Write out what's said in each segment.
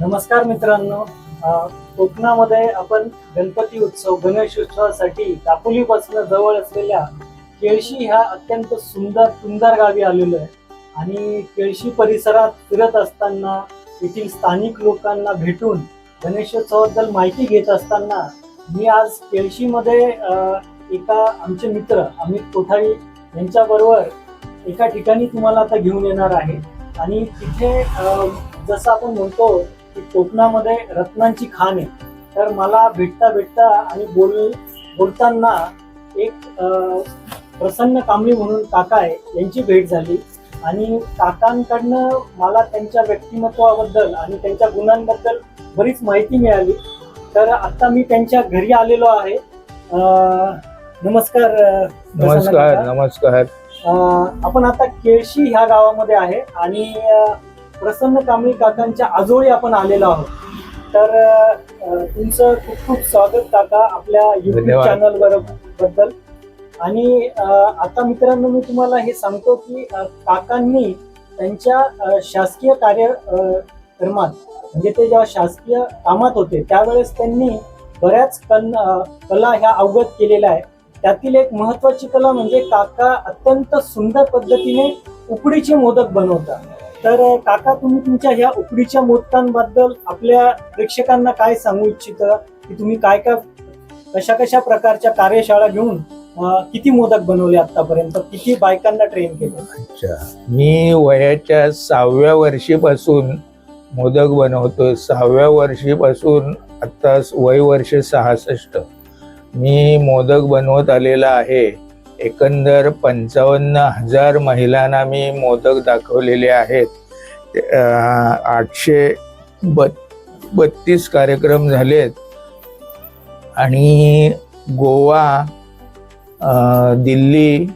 नमस्कार मित्रांनो. कोकणामध्ये आपण गणपती उत्सव गणेश उत्सवासाठी दापोलीपासून जवळ असलेल्या केळशी ह्या अत्यंत सुंदर सुंदर गावी आलेलो आहे. आणि केळशी परिसरात फिरत असताना येथील स्थानिक लोकांना भेटून गणेशोत्सवाबद्दल माहिती घेत असताना मी आज केळशीमध्ये एका आमचे मित्र अमित कोठारी यांच्याबरोबर एका ठिकाणी तुम्हाला आता घेऊन येणार आहे. आणि तिथे जसं आपण म्हणतो कोकणामध्ये रत्नांची खाण आहे. तर मला भेटता भेटता आणि बोल बोलताना एक प्रसन्न कांबळी म्हणून काका आहे यांची भेट झाली. आणि काकांकडनं मला त्यांच्या व्यक्तिमत्वाबद्दल आणि त्यांच्या गुणांबद्दल बरीच माहिती मिळाली. तर आता मी त्यांच्या घरी आलेलो आहे. नमस्कार नमस्कार. नमस्कार. आपण आता केळशी ह्या गावामध्ये आहे आणि प्रसन्न कांबळी काकांच्या आजोळी आपण आलेलो आहोत. तर अं, तुमचं खूप खूप स्वागत काका आपल्या युट्यूब धन्यवाद. चॅनलबद्दल. आणि अं, आता मित्रांनो मी तुम्हाला हे सांगतो की अं, काकांनी त्यांच्या अं, शासकीय कार्य अं, क्रमात म्हणजे ते जेव्हा शासकीय कामात होते त्यावेळेस त्यांनी बऱ्याच कल अं, कला ह्या अवगत केलेल्या आहे त्यातील एक महत्वाची कला म्हणजे काका अत्यंत सुंदर पद्धतीने उकडीचे मोदक बनवतात. तर काका तुम्ही तुमच्या ह्या उकडीच्या मोदकांबद्दल आपल्या प्रेक्षकांना काय सांगू इच्छित? की तुम्ही काय काय कशा कशा प्रकारच्या कार्यशाळा घेऊन किती मोदक बनवले आतापर्यंत? किती बायकांना ट्रेन केलं? अच्छा. मी वयाच्या सहाव्या वर्षीपासून मोदक बनवतो. सहाव्या वर्षीपासून आता वय वर्ष सहासष्ट. मी मोदक बनवत आलेला आहे. एकंदर पंचावन्न हजार महिलांना मी मोदक दाखवलेले आहेत. आठशे बत बत्तीस कार्यक्रम झालेत. आणि गोवा दिल्ली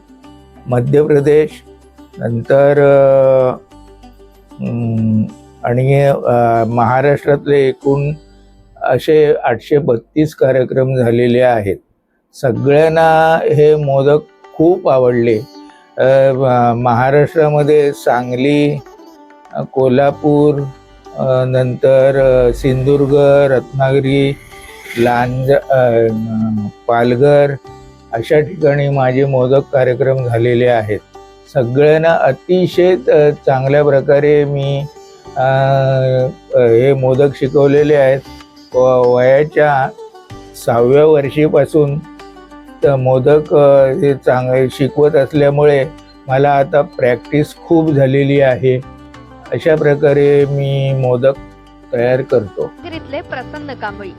मध्य प्रदेश नंतर आणि महाराष्ट्रातले एकूण असे आठशे बत्तीस कार्यक्रम झालेले आहेत. सगळ्यांना हे मोदक खूप आवडले. महाराष्ट्रामध्ये सांगली कोल्हापूर नंतर सिंधुदुर्ग रत्नागिरी लांज पालघर अशा ठिकाणी माझे मोदक कार्यक्रम झालेले आहेत. सगळ्यांना अतिशय चांगल्या प्रकारे मी हे मोदक शिकवलेले आहेत. व वयाच्या सहाव्या वर्षीपासून मोदक हे चांगले शिकवत असल्यामुळे मला आता प्रॅक्टिस खूप झालेली आहे. अशा प्रकारे मी मोदक तयार करतो. प्रसन्न कांबळी.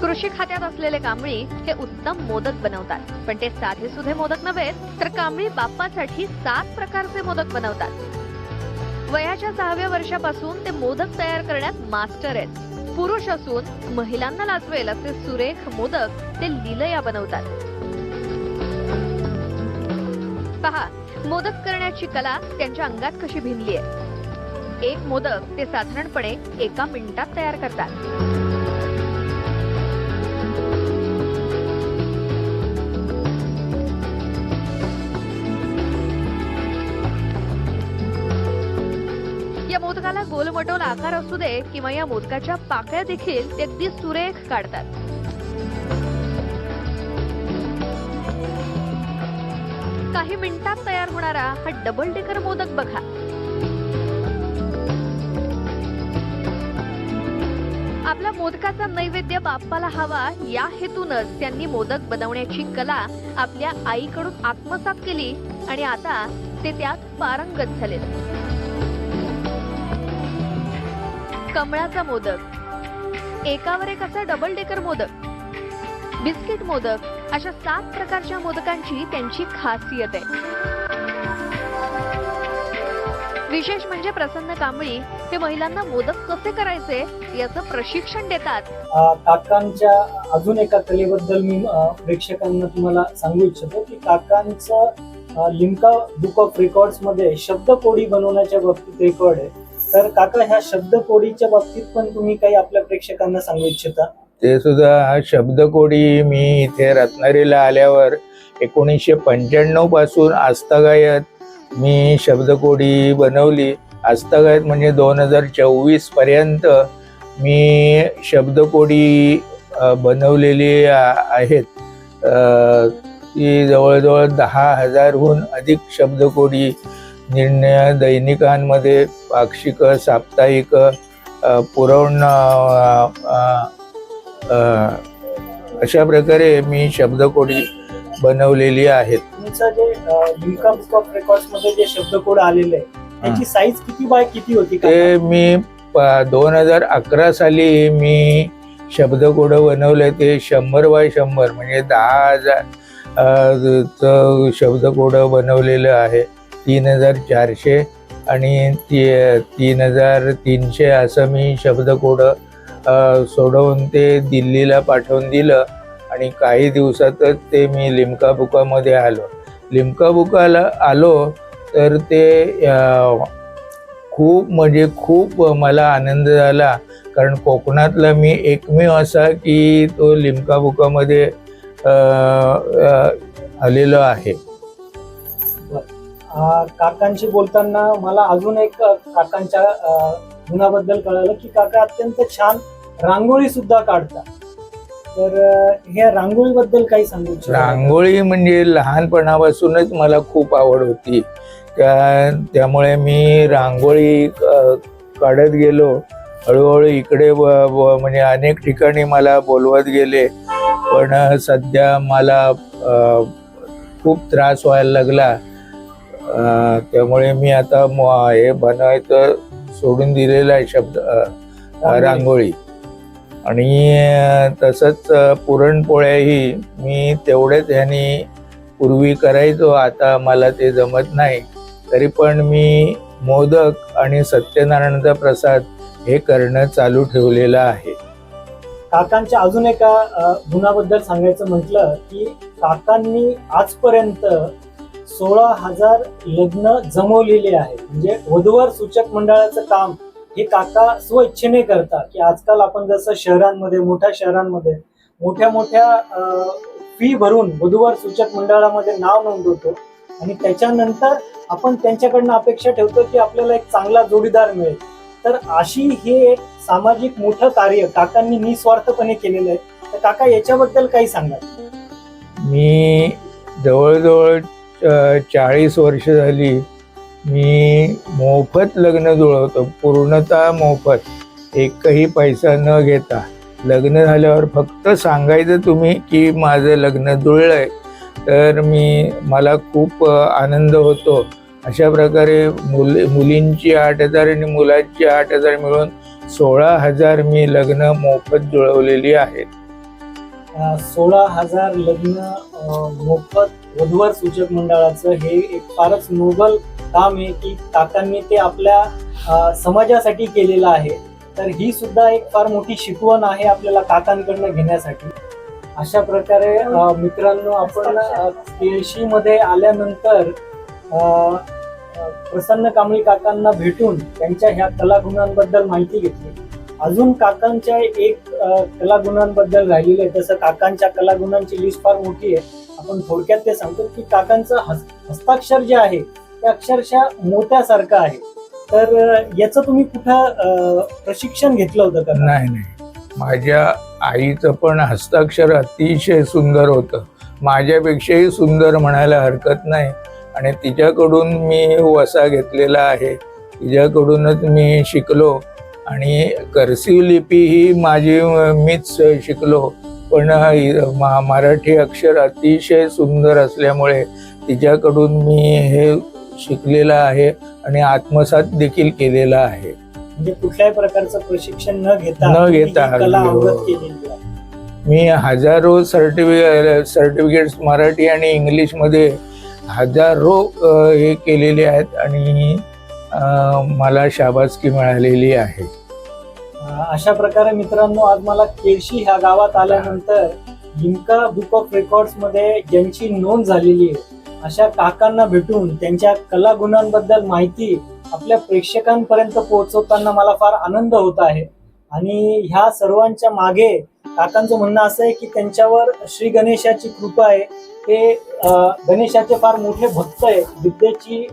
कृषी खात्यात असलेले कांबळी हे उत्तम मोदक बनवतात. पण ते साधे सुधे मोदक नव्हे तर कांबळी बाप्पासाठी सात प्रकारचे मोदक बनवतात. वयाच्या सहाव्या वर्षापासून ते मोदक तयार करण्यात मास्टर आहेत. पुरुष असून महिलांना लाजवेल असे सुरेख मोदक ते लिलया बनवतात. पहा मोदक करण्याची कला त्यांच्या अंगात कशी भिनली आहे? एक मोदक ते साधारणपणे एका मिनिटात तयार करतात. या मोदकाला गोलमटोल आकार असू दे किंवा या मोदकाच्या पाकळ्या देखील ते अगदी सुरेख काढतात. काही मिनिटात तयार होणारा हा डबल डेकर मोदक बघा. आपला मोदकाचा नैवेद्य बाप्पाला हवा या हेतूनच त्यांनी मोदक बनवण्याची कला आपल्या आईकडून आत्मसात केली आणि आता ते त्यात पारंगत झाले कमळाचा मोदक. एकावर एक असा double decker modak. Biscuit modak. अशा सात प्रकारच्या मोदकांची त्यांची खासियत आहे. विशेष म्हणजे प्रसन्न कांबळी हे महिलांना मोदक कसे करायचे याचं प्रशिक्षण देतात. काकांच्या अजून एका कलेबद्दल मी प्रेक्षकांना तुम्हाला सांगू इच्छितो की काकांचं लिमका बुक ऑफ रेकॉर्ड्समध्ये शब्दकोडी बनवण्याच्या बाबतीत रेकॉर्ड आहे. तर काका ह्या शब्दकोडीच्या बाबतीत पण तुम्ही काही आपल्या प्रेक्षकांना सांगू इच्छिता? ते सुद्धा शब्दकोडी मी इथे रत्नागिरीला आल्यावर एकोणीसशे पंच्याण्णवपासून आस्थागायत मी शब्दकोडी बनवली. आस्थागायत म्हणजे दोन हजार चोवीसपर्यंत मी शब्दकोडी बनवलेली आहेत. ती जवळजवळ दहा हजारहून अधिक शब्दकोडी निर्णय दैनिकांमध्ये पाक्षिक साप्ताहिक पुरवण अशा प्रकारे मी शब्दकोडी बनवलेली आहेत. तुमचं जे लिम्का बुक ऑफ रेकॉर्डमध्ये जे शब्दकोड आलेले आहे त्याची साईज किती बाय किती होती का? ते मी दोन हजार अकरा साली मी शब्दकोड बनवले ते शंभर बाय शंभर म्हणजे दहा हजार शब्दकोड बनवलेलं आहे. तीन हजार चारशे आणि ती तीन हजार तीनशे असं मी शब्दकोड सोडवून ते दिल्लीला पाठवून दिलं आणि काही दिवसातच ते मी लिमका बुकामध्ये आलो. लिमका बुकाला आलो तर ते खूप म्हणजे खूप मला आनंद झाला. कारण कोकणातला मी एकमेव असा की तो लिमका बुकामध्ये आलेलो आहे. काकांशी बोलताना मला अजून एक काकांच्या गुणाबद्दल कळालं की काका अत्यंत छान रांगोळी सुद्धा काढतात. तर ह्या रांगोळीबद्दल काही सांगू? रांगोळी म्हणजे लहानपणापासूनच मला खूप आवड होती. त्या त्यामुळे मी रांगोळी काढत गेलो. हळूहळू इकडे म्हणजे अनेक ठिकाणी मला बोलवत गेले. पण सध्या मला खूप त्रास व्हायला लागला. त्यामुळे मी आता हे बनवायचं सोडून दिलेलं आहे शब्द रांगोळी. आणि तसंच पुरणपोळ्याही मी तेवढेच ह्यानी पूर्वी करायचो. आता मला ते जमत नाही. तरी पण मी मोदक आणि सत्यनारायणाचा प्रसाद हे करणं चालू ठेवलेलं आहे. काकांच्या अजून एका गुणाबद्दल सांगायचं म्हटलं की काकांनी आजपर्यंत सोळा हजार लग्न जमवलेले आहे म्हणजे वधूवर सूचक मंडळाचं काम हे काका स्वइच्छेने करतात की आजकाल आपण जसं शहरांमध्ये मोठ्या शहरांमध्ये मोठ्या मोठ्या फी भरून वधूवर सूचक मंडळामध्ये नाव नोंदवतो आणि त्याच्यानंतर आपण त्यांच्याकडनं अपेक्षा ठेवतो की आपल्याला एक चांगला जोडीदार मिळेल. तर अशी हे एक सामाजिक मोठं कार्य काकांनी निस्वार्थपणे केलेलं आहे. तर काका याच्याबद्दल काही सांगा मी जवळजवळ चाळीस वर्ष झाली मी मोफत लग्न जुळवतो. पूर्णतः मोफत. एकही पैसा न घेता. लग्न झाल्यावर फक्त सांगायचं तुम्ही की माझं लग्न जुळलंय. तर मी मला खूप आनंद होतो. अशा प्रकारे मुली मुलींची आठ हजार आणि मुलांची आठ हजार मिळून सोळा हजार मी लग्न मोफत जुळवलेली आहेत. सोळा हजार लग्न मोफत वधूवर सूचक मंडळाचं हे एक फारच नोबल काम आहे की काकांनी ते आपल्या समाजासाठी केलेलं आहे. तर ही सुद्धा एक फार मोठी शिकवण आहे आपल्याला काकांकडनं घेण्यासाठी. अशा प्रकारे मित्रांनो आपण केळशी मध्ये आल्यानंतर प्रसन्न कांबळी काकांना भेटून त्यांच्या ह्या कलागुणांबद्दल माहिती घेतली. अजून काकांच्या एक कलागुणांबद्दल राहिलेलं आहे. तसं काकांच्या कलागुणांची लिस्ट फार मोठी आहे. आपण थोडक्यात ते सांगतो की काकांचं हस्ताक्षर जे आहे ते अक्षरशः मोत्यासारखं आहे. तर याचं तुम्ही कुठं प्रशिक्षण घेतलं होतं का? नाही नाही. माझ्या आईचं पण हस्ताक्षर अतिशय सुंदर होतं. माझ्यापेक्षाही सुंदर म्हणायला हरकत नाही. आणि तिच्याकडून मी वसा घेतलेला आहे. तिच्याकडूनच मी शिकलो. आणि कर्सिव लिपी ही माझी मीच शिकलो. पण मराठी अक्षर अतिशय सुंदर असल्यामुळे तिच्याकडून मी हे शिकलेलं आहे आणि आत्मसात देखील केलेलं आहे. म्हणजे कुठल्याही प्रकारचं प्रशिक्षण न घेता न घेता, कला हो. अवगत केलेली आहे. मी हजारो सर्टिफिकेट सर्टिफिकेट्स मराठी आणि इंग्लिशमध्ये हजारो अ, हे केलेले आहेत आणि मला शाबासकी मिळालेली आहे. अशा प्रकारे मित्रांनो आज मला केळशी ह्या गावात आल्यानंतर लिम्का बुक ऑफ रेकॉर्ड्समध्ये ज्यांची नोंद झालेली आहे अशा काकांना भेटून त्यांच्या कलागुणांबद्दल माहिती आपल्या प्रेक्षकांपर्यंत पोहोचवताना मला फार आनंद होत आहे. आणि ह्या सर्वांच्या मागे काकांचं म्हणणं असं आहे की त्यांच्यावर श्री गणेशाची कृपा आहे. ते गणेशाचे फार मोठे भक्त आहे. विद्येची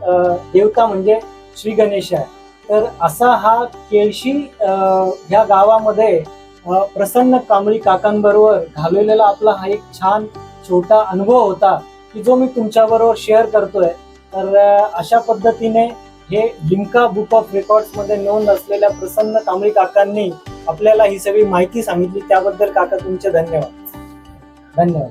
देवता म्हणजे श्री गणेश आहे. तर असा हा केळशी ह्या गावामध्ये प्रसन्न कांबळी काकांबरोबर घालवलेला आपला हा एक छान छोटा अनुभव होता. की जो मी तुमच्याबरोबर शेअर करतोय तर अशा पद्धतीने हे लिमका बुक ऑफ रेकॉर्ड्समध्ये नोंद असलेल्या प्रसन्न कांबळी काकांनी आपल्याला ही सगळी माहिती सांगितली. त्याबद्दल काका तुमचे धन्यवाद. धन्यवाद.